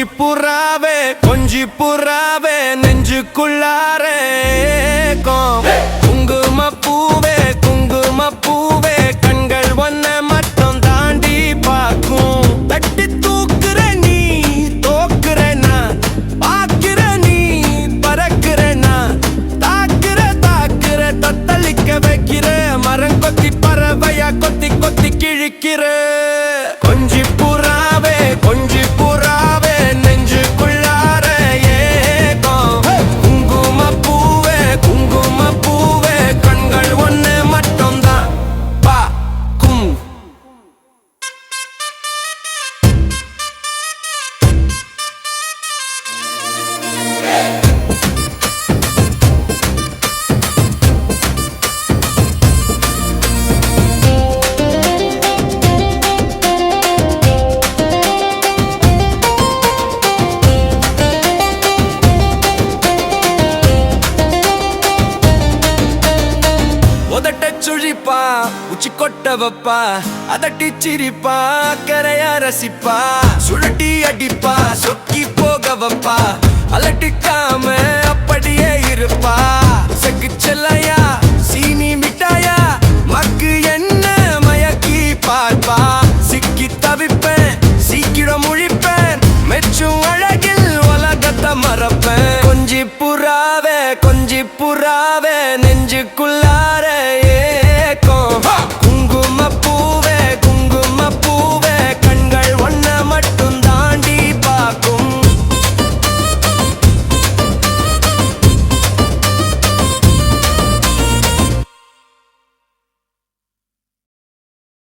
கொஞ்சி புறாவே நெஞ்சுக்குள்ளாரே ஏக்கம். குங்கும பூவே குங்கும பூவே கண்கள் ஒன்ன மட்டும் தாண்டி பார்க்கும். தட்டி தூக்குற நீ தோக்குற நான். பார்க்கிற நீ பறக்கிற நான். தாக்குற தாக்குற தத்தளிக்க வைக்கிற. மரம் கொத்தி பறவையா கொத்தி கொத்தி கிழிக்கிற. கொஞ்சி புறாவே கொஞ்சி அடிப்பா உச்சி கொட்ட வைப்பா அதட்டி சிரிப்பா கரையா ரசிப்பா. சுழட்டி அடிப்பா சொக்கி போக வைப்பா அலட்டிக்காம அப்படியே இருப்பா. செக்கு செல்லையா சீனி மிட்டாயா மக்கு என்ன மயக்கி பார்ப்பா. சிக்கி தவிப்பேன் சீக்கிரம் முழிப்பேன் மெச்சும் அழகில் உலகத்தை மறப்பேன். கொஞ்சி புறாவே கொஞ்சி புறாவே நெஞ்சுக்குள்ளார